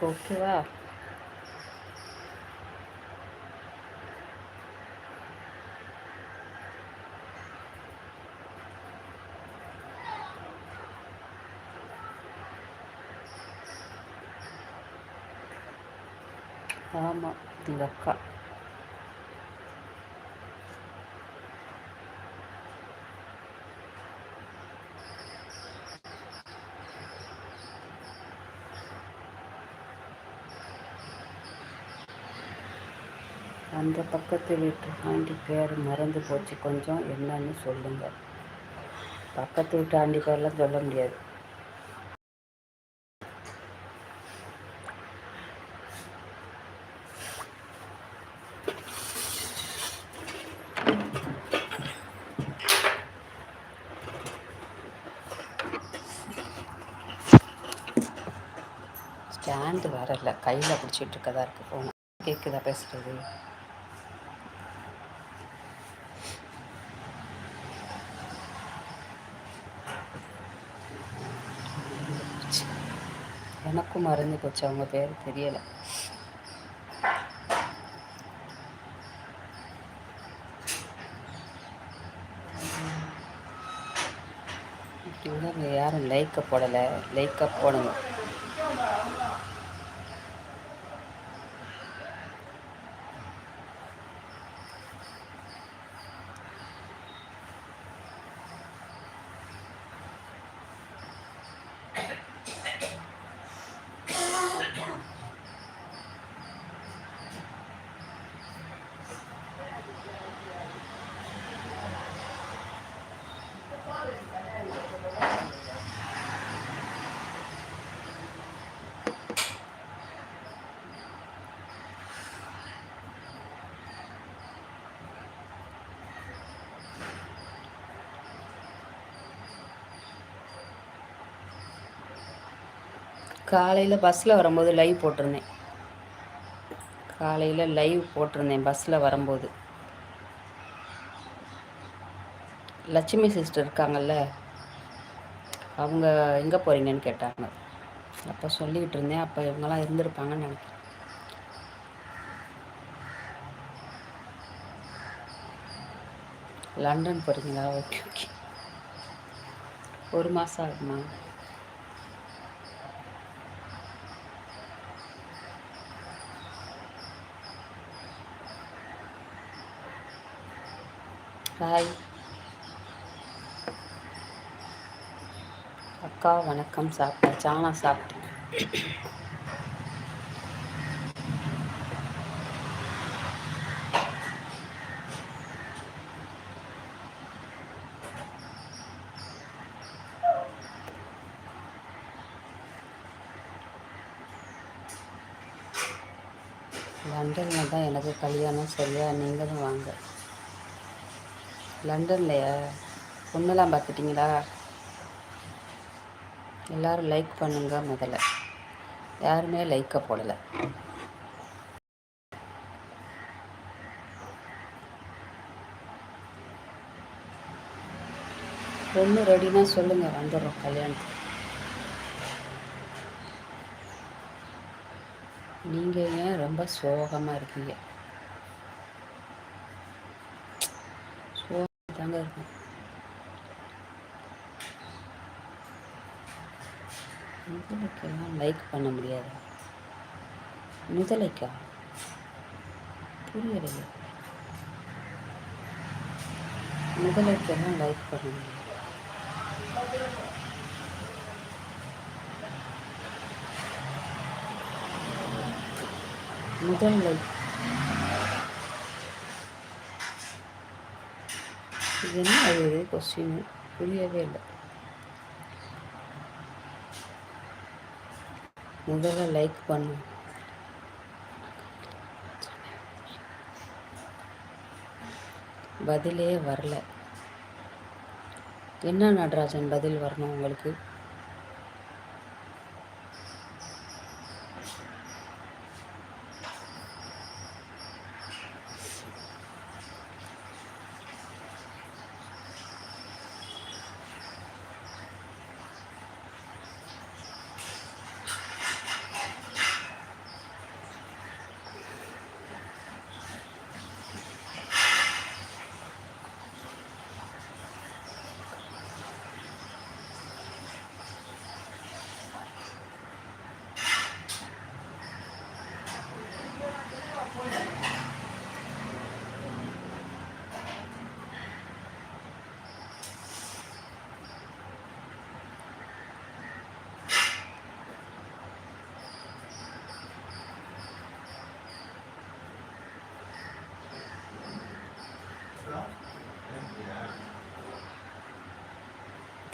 飛行機はああまあ、りがか。அந்த பக்கத்து வீட்டு ஆண்டி பேர் மறந்து போச்சு. கொஞ்சம் என்னன்னு சொல்லுங்கள் பக்கத்து வீட்டு ஆண்டி பேர்லாம் சொல்ல முடியாது. ஸ்டாண்டு வரல. கையில் பிடிச்சிட்டு இருக்கதா இருக்குது ஃபோன் கேட்குதா பேசுகிறது எனக்கும் மறந்து போச்சு அவங்க பேர் தெரியலை. யாரும் லைக்கை போடலை லைக்கை போடணும். காலையில் பஸ்ஸில் வரும்போது லைவ் போட்டிருந்தேன். காலையில் லைவ் போட்டிருந்தேன் பஸ்ஸில் வரும்போது. லட்சுமி சிஸ்டர் இருக்காங்கல்ல அவங்க எங்கே போகிறீங்கன்னு கேட்டாங்க. அப்போ சொல்லிக்கிட்டு இருந்தேன் அப்போ இவங்கெல்லாம் இருந்திருப்பாங்கன்னு நினைக்கிறேன். லண்டன் போகிறீங்களா ஓகே ஓகே ஒரு மாதம் ஆகுமா? ஹாய் அக்கா வணக்கம். சாப்பிட்டேன். நான் சாப்பிட்டேன். லண்டனில் தான் எனக்கு கல்யாணம் சரியா நீங்களும் வாங்க. லண்டன்லையா? பொண்ணெல்லாம் பார்த்துட்டிங்களா? எல்லோரும் லைக் பண்ணுங்க முதல்ல. யாருமே லைக்கை போடலை. பொண்ணு ரெடினா சொல்லுங்கள் வந்துடுறோம் கல்யாணத்துக்கு. நீங்கள் ஏன் ரொம்ப சோகமாக இருக்கீங்க தாங்க இருக்கும் முதலைக்கெல்லாம் லைக் பண்ண முடியாது? முதலைக்கா புரியலையே. முதலைக்கெல்லாம் லைக் பண்ண முடியாது? முதல் லைக் இது என்ன அது கொஸ்டின் புரியவே இல்லை. முதல்ல லைக் பண்ணும் பதிலே வரல. என்ன நடராஜன் பதில் வரணும் உங்களுக்கு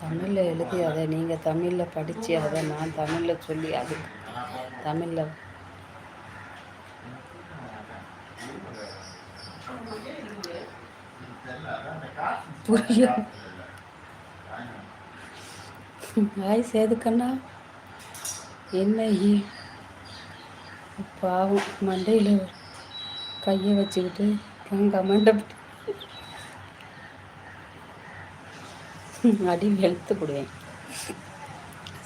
தமிழில் எழுதி அதை நீங்கள் தமிழில் படித்து அதை நான் தமிழில் சொல்லி அது தமிழில் புரிய ஹாய் சேதுக்கண்ணா. என்ன பாவம் மண்டையில் கையை வச்சுக்கிட்டு கமெண்ட் அடி எழுத்து போடுவேன்.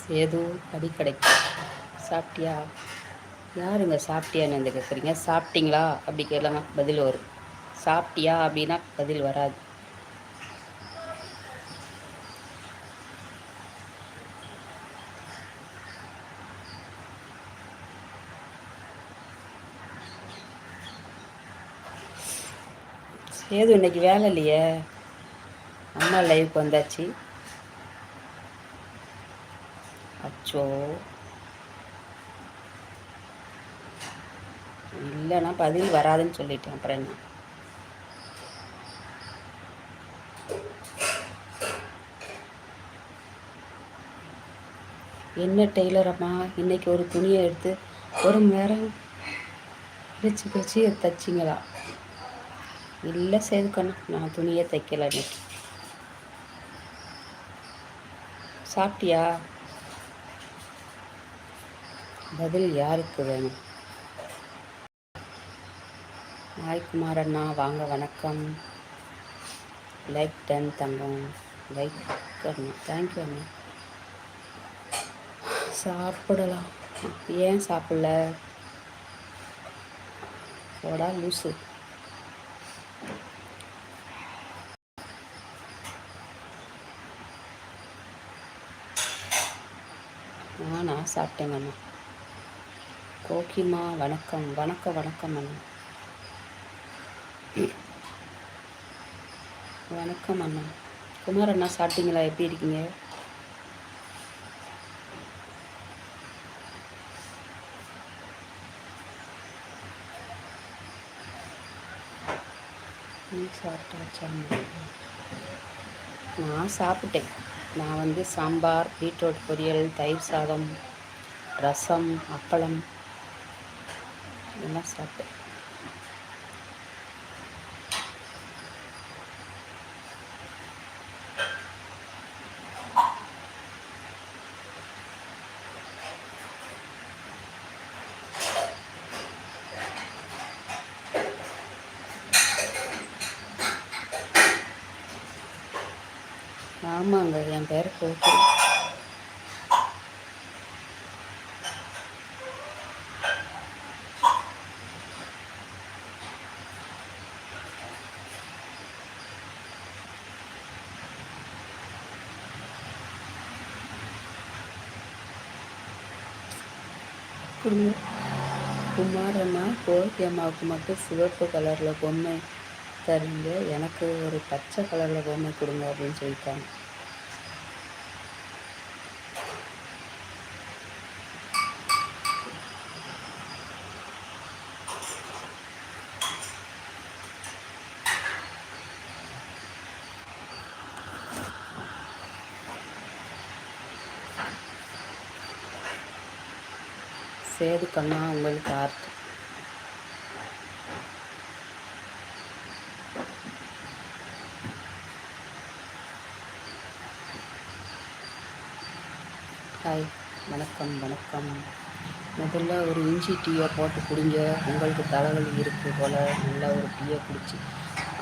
சேது அடி கிடைக்கும். சாப்பிட்டியா? யாருங்க சாப்பிட்டியான்னு வந்து கேட்குறீங்க சாப்பிட்டீங்களா? அப்படி கேட்கலாங்க பதில் வரும். சாப்பிட்டியா அப்படின்னா பதில் வராது. சேது இன்னைக்கு வேலை இல்லையே. அம்மா லைவுக்கு வந்தாச்சு. அச்சோ. இல்லைன்னா பதில் வராதுன்னு சொல்லிட்டேன். அப்புறம் என்ன? என்ன டெய்லர் அம்மா? இன்னைக்கு ஒரு துணியை எடுத்து ஒரு மணி நேரம் பிரிச்சு பிரிச்சு தைச்சிங்களா? இல்லை சேதுக்கண்ணா நான் துணியே தைக்கல இன்னைக்கு. சாப்பிட்டியா? பதில் யாருக்கு வேணும்? ஹாய் அண்ணா வாங்க வணக்கம். லைக் டன் தங்கம். லைக் அண்ணா. தேங்க்யூ அண்ணா. சாப்பிடலாம். ஏன் சாப்பிடல? போடா லூசு. நானா சாப்பிட்டேங்க கோகிமா வணக்கம் வணக்கம் வணக்கம் அண்ணா வணக்கம் அண்ணா குமார் அண்ணா சாப்பிட்டீங்களா? எப்படி இருக்கீங்க? சாப்பிட்டேன் நான் சாப்பிட்டேன். நான் வந்து சாம்பார் பீட்ரூட் பொரியல் தயிர் சாதம் ரசம் அப்பளம் எல்லாம் சாப்பிட்டேன். ஆமாங்க என் பேர் கோகி கோகி அம்மாவுக்கு மட்டும் சிவப்பு கலரில் பொம்மை தருங்க. எனக்கு ஒரு பச்சை கலரில் பொம்மை கொடுங்க அப்படின்னு சொல்லிட்டாங்க. சேது கண்ணா உங்களுக்கு ஆர்ட் ஹாய் வணக்கம் வணக்கம். முதல்ல ஒரு இஞ்சி டீயை போட்டு குடிங்க. உங்களுக்கு தலைவலி இருக்குது போல். நல்லா ஒரு டீயை குடிச்சு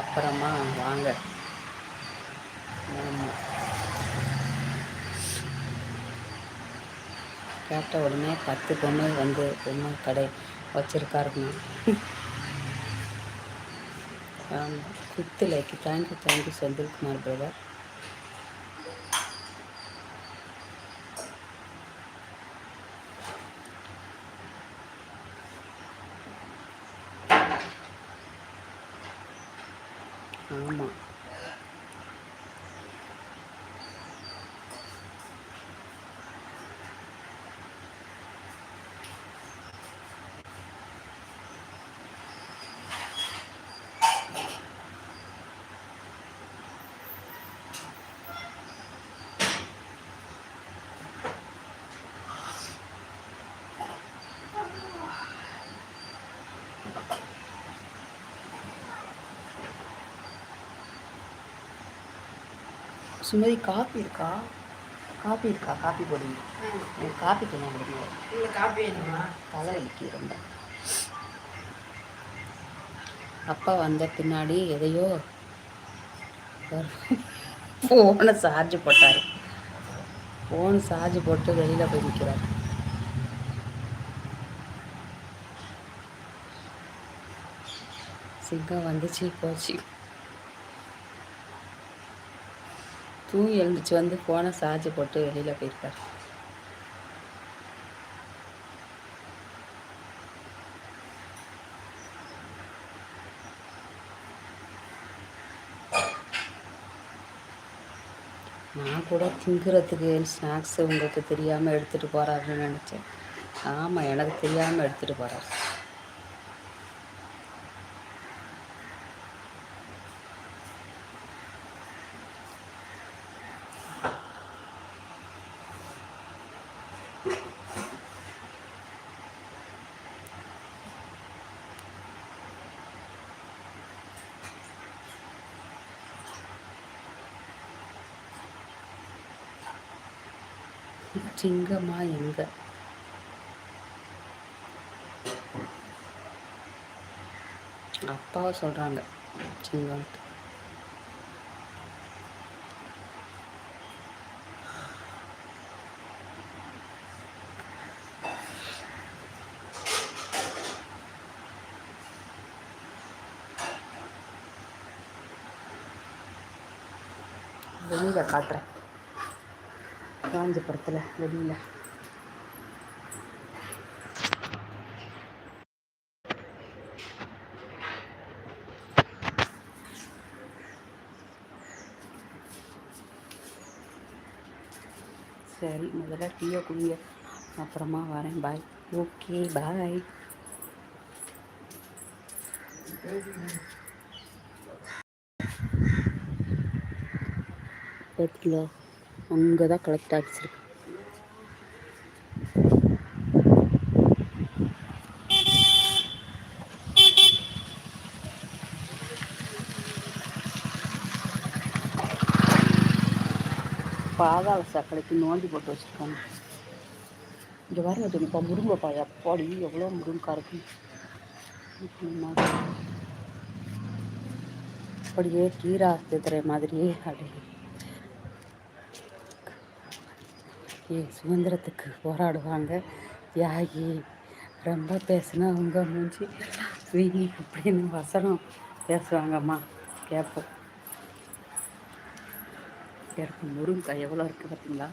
அப்புறமா வாங்க. கேட்ட உடனே பத்து பொம்மை வந்து பொம்மை கடை வச்சுருக்காருங்க குத்து like thank you thank you Senthilkumar brother ஆமாம் சுமதி காப்பி இருக்கா? காப்பி இருக்கா? காப்பி போடுங்க எனக்கு காப்பி கொஞ்சம் கொடுங்க இல்லை காப்பி வேணுமா? தலை வலிக்கு ரொம்ப. அப்பா வந்த பின்னாடி எதையோ ஃபோனை சார்ஜ் போட்டார். ஃபோன் சார்ஜ் போட்டு வெளியில் போய் நிற்கிறார் சிங்கம் வந்துச்சு போச்சு. தூங்கி எழுந்துச்சு வந்து ஃபோனை சார்ஜ் போட்டு வெளியில் போயிருக்கார். நான் கூட திங்கிறதுக்கு ஸ்நாக்ஸ் உங்களுக்கு தெரியாமல் எடுத்துகிட்டு போகிறாருன்னு நினச்சேன். ஆமாம் எனக்கு தெரியாமல் எடுத்துகிட்டு போகிறார் சிங்கமா எங்க? அப்பாவை சொல்கிறாங்க சிங்கம். வெளியில் காட்டுறேன். காஞ்சிபுரத்தில் வெளியில் சரி முதல்ல டீயை குடிங்க அப்புறமா வரேன் பாய் ஓகே பாய் பார்த்தீங்களா அங்கே தான் கலெக்ட் ஆகிச்சிருக்கு பாதாள சாக்கடைக்கு நோண்டி போட்டு வச்சுருக்காங்க. இங்கே வர வச்சுருப்பா முருங்கைப்பா எப்பாடி எவ்வளோ முருங்கா இருக்கு. அப்படியே கீரா திரை மாதிரியே அப்படியே ஏ சுதந்திரத்துக்கு போராடுவாங்க. தியாகி ரொம்ப பேசுனா அவங்க மூஞ்சி வீங்கி அப்படின்னு வசனம் பேசுவாங்கம்மா. கேட்போம் எனக்கு முருங்கைக்காய் எவ்வளோ இருக்குது பார்த்தீங்களா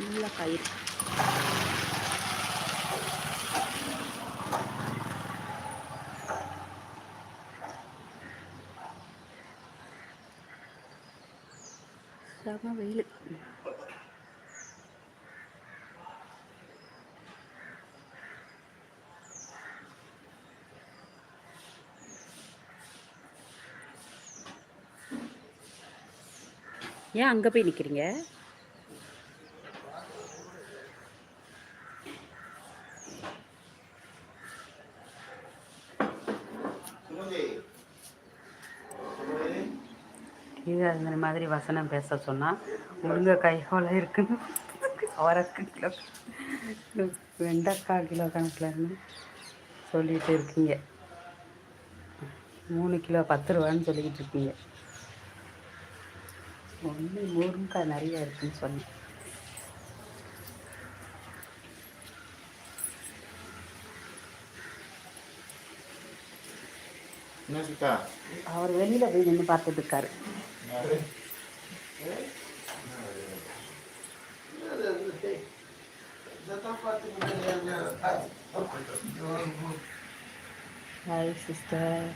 நல்ல காய் செம வெயில். ஏன் அங்கே போய் நிற்கிறீங்க இது அந்த மாதிரி வசனம் பேச சொன்னால் முருங்கைக்காய் எவ்வளோ இருக்குன்னு அவரக்கு கிலோ வெண்டைக்காய் கிலோ கணக்கில்னு சொல்லிகிட்டு இருக்கீங்க. மூணு கிலோ பத்து ரூபான்னு சொல்லிக்கிட்டு இருக்கீங்க. ஒன்று முருங்கைக்காய் நிறைய இருக்குன்னு சொன்னேன். அவர் வெளியில் போய் நின்று பார்த்துட்டு இருக்காரு. ஹாய் சிஸ்டர்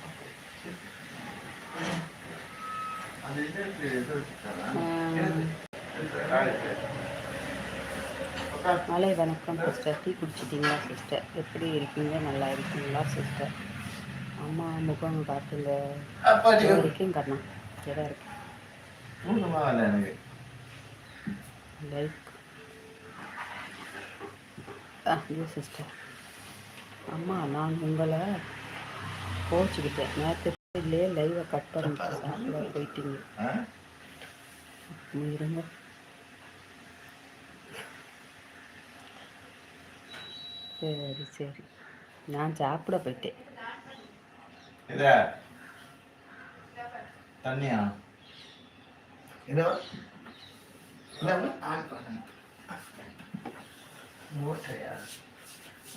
மலை வணக்கம் சிஸ்டர். Tea குடிச்சிட்டிங்களா sister? எப்படி இருக்கீங்க? நல்லா இருக்கீங்களா சிஸ்டர்? அம்மா முகம் காட்டுங்க எதா இருக்கேன் கண்ணா எதா இருக்கு. லைக். ஆ சிஸ்டர். அம்மா நான் உங்களை கோச்சிக்கிட்டேன். நேற்று இல்லையே லைவை கட் பண்ணிட்டு போயிட்டீங்க. இருங்க. சரி சரி. நான் சாப்பிட போயிட்டேன். இத தண்ணியா? மோட்டரையா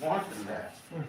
மோட்டர்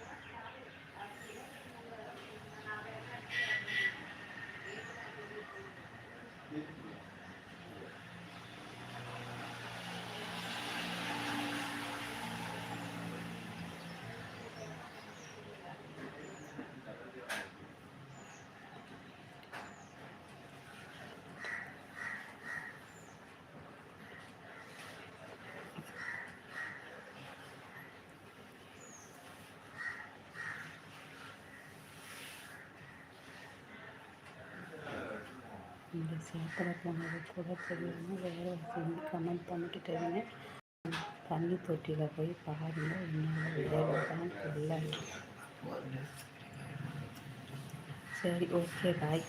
பாய் இந்த சாப்பிட போனது கூட தெரியாமல் வேறு செஞ்சு கமெண்ட் பண்ணிட்டு தெரியுங்க தண்ணி தொட்டியில் போய் பாருங்க என்னோட விளைவு தான் இல்லை சரி ஓகே பாய்